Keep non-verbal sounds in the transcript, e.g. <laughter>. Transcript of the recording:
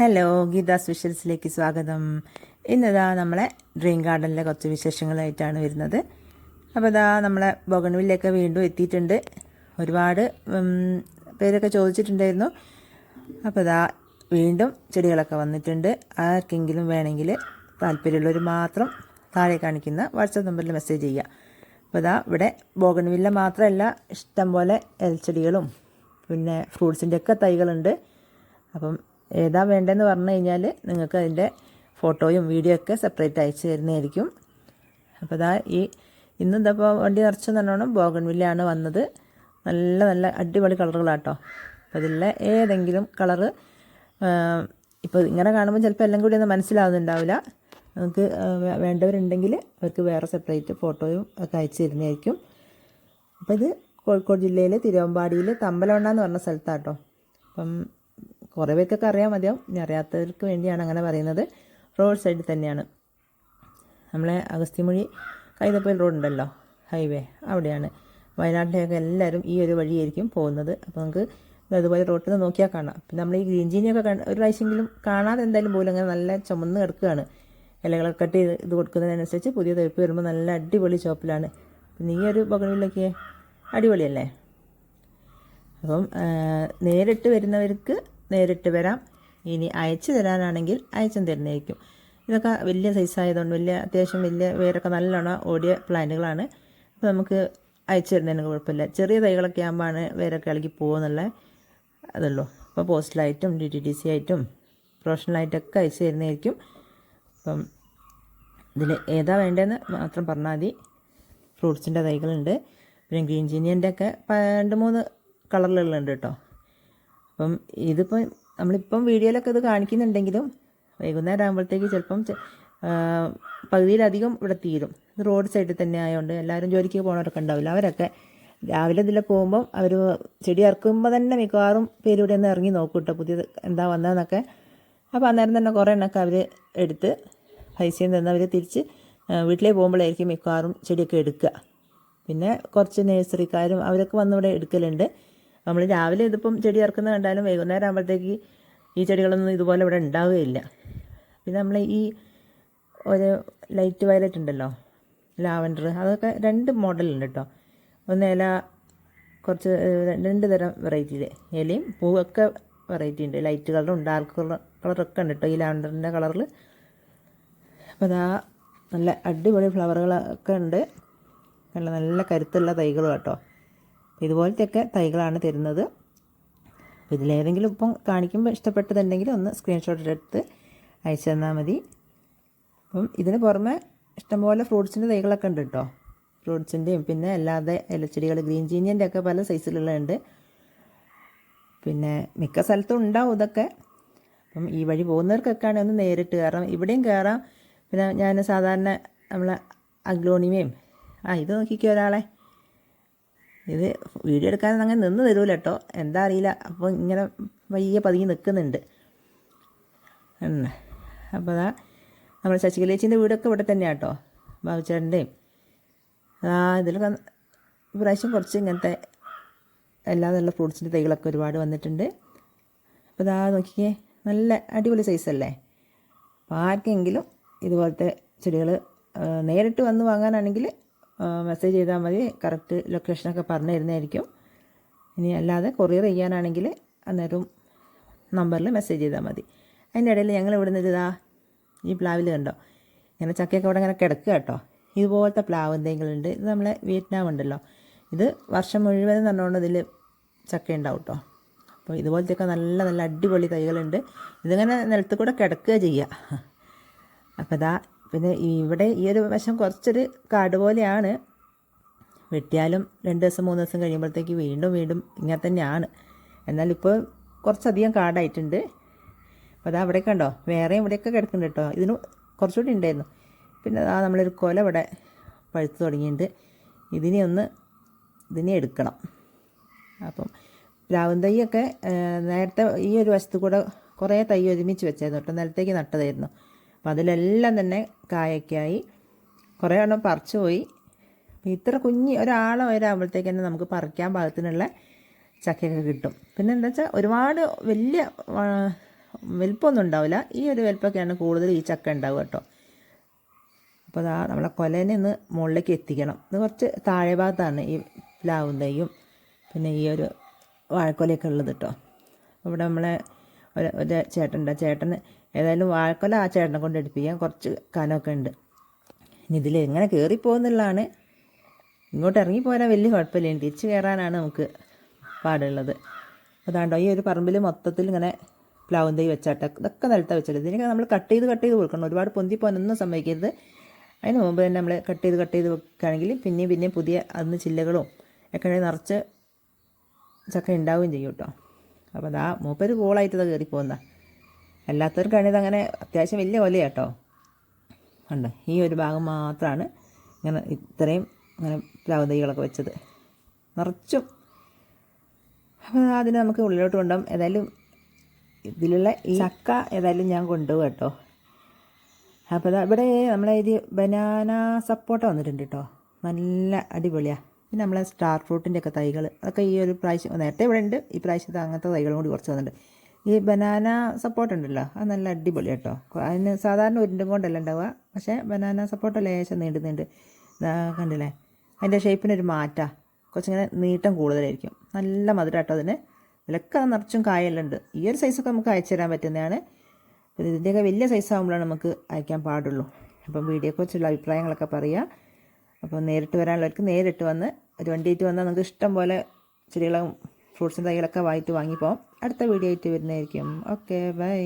Hello Geetha സ്പെഷ്യൽസിലേക്ക് സ്വാഗതം. ഇന്നിതാ നമ്മളെ ഡ്രീം ഗാർഡനിലെ കുറച്ച് വിശേഷങ്ങളായിട്ടാണ് വരുന്നത്. അപ്പോൾ ഇതാ നമ്മളെ ബൊഗൺവില്ലൊക്കെ വീണ്ടും എത്തിയിട്ടുണ്ട്. ഒരുപാട് പേരൊക്കെ ചോദിച്ചിട്ടുണ്ടായിരുന്നു. അപ്പോൾ ഇതാ വീണ്ടും ചെടികളൊക്കെ വന്നിട്ടുണ്ട്. ആർക്കെങ്കിലും വേണമെങ്കിൽ താല്പര്യമുള്ളവർ മാത്രം താഴെ കാണിക്കുന്ന വാട്സപ്പ് നമ്പറിൽ മെസ്സേജ് ചെയ്യുക അപ്പോൾ ഇതാ ഇവിടെ ബോഗൺവില്ല മാത്രമല്ല ഇഷ്ടംപോലെ എൽച്ചെടികളും പിന്നെ ഫ്രൂട്ട്സിന്റെ ഒക്കെ തൈകളുണ്ട്. അപ്പം ഏതാ വേണ്ടതെന്ന് പറഞ്ഞു കഴിഞ്ഞാൽ നിങ്ങൾക്ക് അതിന്റെ ഫോട്ടോയും വീഡിയോ ഒക്കെ സെപ്പറേറ്റ് അയച്ചു തരുന്നതായിരിക്കും. അപ്പോൾ ഇതാ ഈ ഇന്ന് ഇതപ്പോൾ വണ്ടി നിറച്ച് നല്ലോണം ബോഗൺവില്ലയാണ് വന്നത്. നല്ല നല്ല അടിപൊളി കളറുകളാട്ടോ. അപ്പോൾ ഇതിലെ ഏതെങ്കിലും കളറ് ഇപ്പോൾ ഇങ്ങനെ കാണുമ്പോൾ ചിലപ്പോൾ എല്ലാം കൂടി ഒന്നും മനസ്സിലാവുന്നുണ്ടാവില്ല. വേ- വേണ്ടവരുണ്ടെങ്കിൽ അവർക്ക് വേറെ സെപ്പറേറ്റ് ഫോട്ടോയും ഒക്കെ അയച്ചു തരുന്നതായിരിക്കും. അപ്പോൾ ഇത് കോഴിക്കോട് ജില്ലയിലെ തിരുവമ്പാടിയിൽ തമ്പലവണ്ണ എന്ന് പറഞ്ഞ സ്ഥലത്താട്ടോ. അപ്പം കുറേ പേർക്കൊക്കെ അറിയാൻ മതിയാവും. ഇനി അറിയാത്തവർക്ക് വേണ്ടിയാണ് അങ്ങനെ പറയുന്നത്. റോഡ് സൈഡിൽ തന്നെയാണ്. നമ്മളെ അഗസ്തിമൊഴി റോഡ് ഉണ്ടല്ലോ ഹൈവേ അവിടെയാണ്. വയനാട്ടിലേക്ക് എല്ലാവരും ഈ ഒരു വഴിയായിരിക്കും പോകുന്നത്. അപ്പോൾ നമുക്ക് അതുപോലെ റോട്ടിൽ നിന്ന് നോക്കിയാൽ കാണാം. പിന്നെ നമ്മൾ ഈ ഗ്രീൻ ജീനിയൊക്കെ കണ്ട് ഒരു പ്രാവശ്യമെങ്കിലും കാണാതെ എന്തായാലും പോലും അങ്ങനെ നല്ല ചുമന്ന് കിടക്കുകയാണ്. ഇലകളൊക്കെ കട്ട് ചെയ്ത് ഇത് കൊടുക്കുന്നതിനനുസരിച്ച് പുതിയ തെപ്പ് വരുമ്പോൾ നല്ല അടിപൊളി ചോപ്പിലാണ് പിന്നെ ഈ ഒരു ബഗണിലൊക്കെ അടിപൊളിയല്ലേ? അപ്പം നേരിട്ട് വരുന്നവർക്ക് നേരിട്ട് വരാം. ഇനി അയച്ചു തരാനാണെങ്കിൽ അയച്ചും തരുന്നതായിരിക്കും. ഇതൊക്കെ വലിയ സൈസായതുകൊണ്ട് വലിയ അത്യാവശ്യം വലിയ വേരൊക്കെ നല്ലോണം ഓടിയ പ്ലാന്റുകളാണ്. അപ്പോൾ നമുക്ക് അയച്ചു തരുന്നതിന് കുഴപ്പമില്ല. ചെറിയ തൈകളൊക്കെ ആകുമ്പോഴാണ് വേരൊക്കെ ഇളകി പോകുന്നുള്ള അതുള്ളൂ. അപ്പോൾ പോസ്റ്റലായിട്ടും ഡി ടി ഡി സി ആയിട്ടും പ്രൊഫഷണലായിട്ടൊക്കെ അയച്ചു തരുന്നതായിരിക്കും. അപ്പം ഇതിൽ ഏതാ വേണ്ടതെന്ന് മാത്രം പറഞ്ഞാൽ മതി. ഫ്രൂട്ട്സിന്റെ തൈകളുണ്ട്. പിന്നെ ഗ്രീൻ ജീനിയന്റെ ഒക്കെ രണ്ട് മൂന്ന് കളറിലുള്ളുണ്ട് കേട്ടോ. അപ്പം ഇതിപ്പം നമ്മളിപ്പം വീഡിയോയിലൊക്കെ ഇത് കാണിക്കുന്നുണ്ടെങ്കിലും വൈകുന്നേരം ആകുമ്പോഴത്തേക്ക് ചിലപ്പം പകുതിയിലധികം ഇവിടെ തീരും. റോഡ് സൈഡിൽ തന്നെ ആയതുകൊണ്ട് എല്ലാവരും ജോലിക്ക് പോകുന്നവരൊക്കെ ഉണ്ടാവില്ല. അവരൊക്കെ രാവിലെ ഇതിൽ പോകുമ്പം അവർ ചെടി ഇറക്കുമ്പോൾ തന്നെ മിക്കവാറും പേര് ഇവിടെ ഒന്ന് ഇറങ്ങി നോക്കും കേട്ടോ പുതിയത് എന്താ വന്നതെന്നൊക്കെ. അപ്പോൾ അന്നേരം തന്നെ കുറേ എണ്ണൊക്കെ അവർ എടുത്ത് പൈസയും തന്ന് അവർ തിരിച്ച് വീട്ടിലേക്ക് പോകുമ്പോഴായിരിക്കും മിക്കവാറും ചെടിയൊക്കെ എടുക്കുക പിന്നെ കുറച്ച് നേഴ്സറിക്കാരും അവരൊക്കെ വന്നിവിടെ എടുക്കലുണ്ട്. നമ്മൾ രാവിലെ ഇതിപ്പം ചെടി ഇറക്കുന്നത് കണ്ടാലും വൈകുന്നേരം ആകുമ്പോഴത്തേക്ക് ഈ ചെടികളൊന്നും ഇതുപോലെ ഇവിടെ ഉണ്ടാവുകയില്ല. പിന്നെ നമ്മൾ ഈ ഒരു ലൈറ്റ് വയലറ്റ് ഉണ്ടല്ലോ ലാവൻഡർ അതൊക്കെ രണ്ട് മോഡലുണ്ട് കേട്ടോ. ഒന്ന് ഇല കുറച്ച് രണ്ട് തരം വെറൈറ്റിയിൽ ഇലയും പൂവൊക്കെ വെറൈറ്റി ഉണ്ട്. ലൈറ്റ് കളറും ഡാർക്ക് കളർ കളറൊക്കെ ഉണ്ട് കേട്ടോ ഈ ലാവൻഡറിന്റെ കളറിൽ അപ്പോൾ അതാ നല്ല അടിപൊളി ഫ്ലവറുകളൊക്കെ ഉണ്ട്. നല്ല നല്ല കരുത്തുള്ള തൈകളും കേട്ടോ. ഇതുപോലത്തെയൊക്കെ തൈകളാണ് തരുന്നത്. അപ്പോൾ ഇതിലേതെങ്കിലും ഇപ്പം കാണിക്കുമ്പോൾ ഇഷ്ടപ്പെട്ടതുണ്ടെങ്കിൽ ഒന്ന് സ്ക്രീൻഷോട്ട് എടുത്ത് അയച്ചു തന്നാൽ മതി. അപ്പം ഇതിന് പുറമെ ഇഷ്ടംപോലെ ഫ്രൂട്ട്സിന്റെ തൈകളൊക്കെ ഉണ്ട് കേട്ടോ ഫ്രൂട്ട്സിന്റെയും പിന്നെ അല്ലാതെ ഇലച്ചെടികൾ ഗ്രീൻ ജീനിയന്റെ ഒക്കെ പല സൈസിലുള്ളതുണ്ട് പിന്നെ മിക്ക സ്ഥലത്തും ഉണ്ടാവും ഇതൊക്കെ. അപ്പം ഈ വഴി പോകുന്നവർക്കൊക്കെ ആണെങ്കിൽ ഒന്ന് നേരിട്ട് കയറാം ഇവിടെയും കയറാം. പിന്നെ ഞാൻ സാധാരണ നമ്മളെ അഗ്ലോണിമയും ആ ഇത് നോക്കിക്കോ ഒരാളെ. ഇത് വീഡിയോ എടുക്കാൻ അങ്ങനെ നിന്ന് തരൂല കേട്ടോ എന്താ അറിയില്ല. അപ്പോൾ ഇങ്ങനെ വയ്യ പതുങ്ങി നിൽക്കുന്നുണ്ട്. അപ്പോൾ അതാ നമ്മുടെ ശശികലേച്ചിന്റെ വീടൊക്കെ ഇവിടെ തന്നെയാണ് കേട്ടോ ബാബുച്ചേട്ടന്റെയും ആ ഇതിലൊക്കെ ഇപ്രാവശ്യം കുറച്ച് ഇങ്ങനത്തെ എല്ലാ നല്ല ഫ്രൂട്ട്സിന്റെ തൈകളൊക്കെ ഒരുപാട് വന്നിട്ടുണ്ട്. അപ്പോൾ ഇതാ നോക്കിക്കേ നല്ല അടിപൊളി സൈസല്ലേ? അപ്പോൾ ആർക്കെങ്കിലും ഇതുപോലത്തെ ചെടികൾ നേരിട്ട് വന്ന് വാങ്ങാനാണെങ്കിൽ മെസ്സേജ് ചെയ്താൽ മതി. കറക്റ്റ് ലൊക്കേഷനൊക്കെ പറഞ്ഞു തരുന്നതായിരിക്കും ഇനി അല്ലാതെ കൊറിയർ ചെയ്യാനാണെങ്കിൽ അന്നേരം നമ്പറിൽ മെസ്സേജ് ചെയ്താൽ മതി. അതിന്റെ ഇടയിൽ ഞങ്ങൾ ഇവിടെ നിന്ന് ഇതാ ഈ പ്ലാവിൽ കണ്ടോ? ഇങ്ങനെ ചക്കയൊക്കെ ഇവിടെ ഇങ്ങനെ കിടക്കുക കേട്ടോ. ഇതുപോലത്തെ പ്ലാവ് എന്തെങ്കിലും ഉണ്ട്. ഇത് നമ്മളെ വിയറ്റ്നാം ഉണ്ടല്ലോ. ഇത് വർഷം മുഴുവൻ നല്ലോണം ഇതിൽ ചക്ക ഉണ്ടാവും കേട്ടോ. അപ്പോൾ ഇതുപോലത്തെയൊക്കെ നല്ല നല്ല അടിപൊളി തൈകളുണ്ട്. ഇതിങ്ങനെ നിലത്ത് കൂടെ കിടക്കുക ചെയ്യുക. <laughs> അപ്പോൾ ഇതാ പിന്നെ ഇവിടെ ഈ ഒരു വശം കുറച്ചൊരു കാട് പോലെയാണ്. വെട്ടിയാലും രണ്ട് ദിവസം മൂന്ന് ദിവസം കഴിയുമ്പോഴത്തേക്ക് വീണ്ടും വീണ്ടും ഇങ്ങനെ തന്നെയാണ്. എന്നാൽ ഇപ്പോൾ കുറച്ചധികം കാടായിട്ടുണ്ട്. അപ്പോൾ അതാ അവിടെ കണ്ടോ? വേറെയും ഇവിടെയൊക്കെ കിടക്കുന്നുണ്ട് കേട്ടോ. ഇതിന് കുറച്ചുകൂടി ഉണ്ടായിരുന്നു. പിന്നെ ആ നമ്മളൊരു കൊല ഇവിടെ പഴുത്തു തുടങ്ങിയിട്ടുണ്ട്. ഇതിനെ ഒന്ന് ഇതിനെ എടുക്കണം. അപ്പം പ്ലാവും തൈയൊക്കെ നേരത്തെ ഈ ഒരു വശത്ത് കൂടെ കുറേ തൈ ഒരുമിച്ച് വെച്ചായിരുന്നു. കേട്ടോ നിലത്തേക്ക് നട്ടതായിരുന്നു. അപ്പോൾ അതിലെല്ലാം തന്നെ കായക്കായി കുറേ എണ്ണം പറിച്ചു പോയി. ഇത്ര കുഞ്ഞി ഒരാളെ വരാകുമ്പോഴത്തേക്ക് തന്നെ നമുക്ക് പറിക്കാൻ പാകത്തിനുള്ള ചക്കയൊക്കെ കിട്ടും. പിന്നെ എന്താ വെച്ചാൽ ഒരുപാട് വലിയ വലിപ്പമൊന്നും ഉണ്ടാവില്ല. ഈ ഒരു വലിപ്പമൊക്കെയാണ് കൂടുതൽ ഈ ചക്ക ഉണ്ടാവുക കേട്ടോ. അപ്പോൾ അതാ നമ്മളെ കൊലേനെ ഒന്ന് മുകളിലേക്ക് എത്തിക്കണം. ഇത് കുറച്ച് താഴെ ഭാഗത്താണ് ഈ പ്ലാവും പിന്നെ ഈ ഒരു വാഴക്കൊലയൊക്കെ ഉള്ളത് കേട്ടോ. ഇവിടെ നമ്മളെ ഒരു ഒരു ചേട്ടന് ഏതായാലും വാഴക്കൊല ആ ചേട്ടനെ കൊണ്ട് എടുപ്പിക്കാൻ കുറച്ച് കനമൊക്കെ ഉണ്ട്. ഇനി ഇതിൽ എങ്ങനെ കയറിപ്പോകുന്നുള്ളതാണ് ഇങ്ങോട്ട് ഇറങ്ങിപ്പോരാൻ വലിയ കുഴപ്പമില്ല. തിരിച്ച് കയറാനാണ് നമുക്ക് പാടുള്ളത്. അതാണ്ടോ ഈ ഒരു പറമ്പിൽ മൊത്തത്തിൽ ഇങ്ങനെ പ്ലാവും തൈ വെച്ചാട്ട ഇതൊക്കെ നിലത്ത വെച്ചിട്ട് ഇതിനൊക്കെ നമ്മൾ കട്ട് ചെയ്ത് കട്ട് ചെയ്ത് കൊടുക്കണം. ഒരുപാട് പൊന്തി പോകാനൊന്നും സംഭവിക്കരുത് അതിന് മുമ്പ് തന്നെ നമ്മൾ കട്ട് ചെയ്ത് കട്ട് ചെയ്ത് വെക്കുകയാണെങ്കിൽ പിന്നെയും പിന്നെയും പുതിയ അന്ന് ചില്ലകളും ഒക്കെ നിറച്ച് ചക്ക ഉണ്ടാവുകയും ചെയ്യും കേട്ടോ. അപ്പോൾ അതാ മൂപ്പര് കോളായിട്ട് അത് കയറി അല്ലാത്തവർക്കാണെങ്കിൽ ഇതങ്ങനെ അത്യാവശ്യം വലിയ കൊലയാട്ടോ ഉണ്ട് ഈ ഒരു ഭാഗം മാത്രമാണ് ഇങ്ങനെ ഇത്രയും ഇങ്ങനെ പ്ലാവ് വെച്ചത്. നിറച്ചും. അപ്പോൾ അതിന് നമുക്ക് ഉള്ളിലോട്ട് കൊണ്ടുപോകും. ഏതായാലും ഇതിലുള്ള ഈ ചക്ക ഏതായാലും ഞാൻ കൊണ്ടുപോകും കേട്ടോ. അപ്പോൾ ഇവിടെ നമ്മളെ ഇത് ബനാന സപ്പോട്ട വന്നിട്ടുണ്ട് കേട്ടോ. നല്ല അടിപൊളിയാണ് പിന്നെ നമ്മളെ സ്റ്റാർ ഫ്രൂട്ടിന്റെ ഒക്കെ തൈകൾ അതൊക്കെ ഈ ഒരു പ്രാവശ്യം നേരത്തെ ഇവിടെ ഉണ്ട്. ഈ പ്രാവശ്യത്തെ അങ്ങനത്തെ തൈകളും കൂടി കുറച്ച് വന്നിട്ടുണ്ട്. ഈ ബനാന സപ്പോർട്ട് ഉണ്ടല്ലോ. അത് നല്ല അടിപൊളി കേട്ടോ. അതിന് സാധാരണ ഉരുണ്ടും കൊണ്ടല്ല ഉണ്ടാവുക. പക്ഷേ ബനാന സപ്പോർട്ട് ലേശം നീണ്ട് നീണ്ട്. ഇതാ കണ്ടില്ലേ? അതിന്റെ ഷേപ്പിനൊരു മാറ്റാ. കുറച്ചിങ്ങനെ നീട്ടം കൂടുതലായിരിക്കും. നല്ല മധുരം കേട്ടോ അതിന്. ഇതിലൊക്കെ നിറച്ചും ഉണ്ട് ഈ ഒരു സൈസൊക്കെ നമുക്ക് അയച്ചു തരാൻ പറ്റുന്നതാണ്. പിന്നെ ഇതിന്റെയൊക്കെ വലിയ സൈസ് ആകുമ്പോഴാണ് നമുക്ക് അയക്കാൻ പാടുള്ളൂ. അപ്പം വീഡിയോയെക്കുറിച്ചുള്ള അഭിപ്രായങ്ങളൊക്കെ പറയുക. അപ്പോൾ നേരിട്ട് വരാനുള്ളവർക്ക് നേരിട്ട് വന്ന് ഒരു വണ്ടിയിട്ട് വന്നാൽ നമുക്ക് ഇഷ്ടം പോലെ ചെടികളും ഫ്രൂട്ട്സിന്റെ തൈകളൊക്കെ വാങ്ങിയിട്ട് വാങ്ങിപ്പോകാം അടുത്ത വീഡിയോ ആയിട്ട് വരുന്നതായിരിക്കും. Okay bye.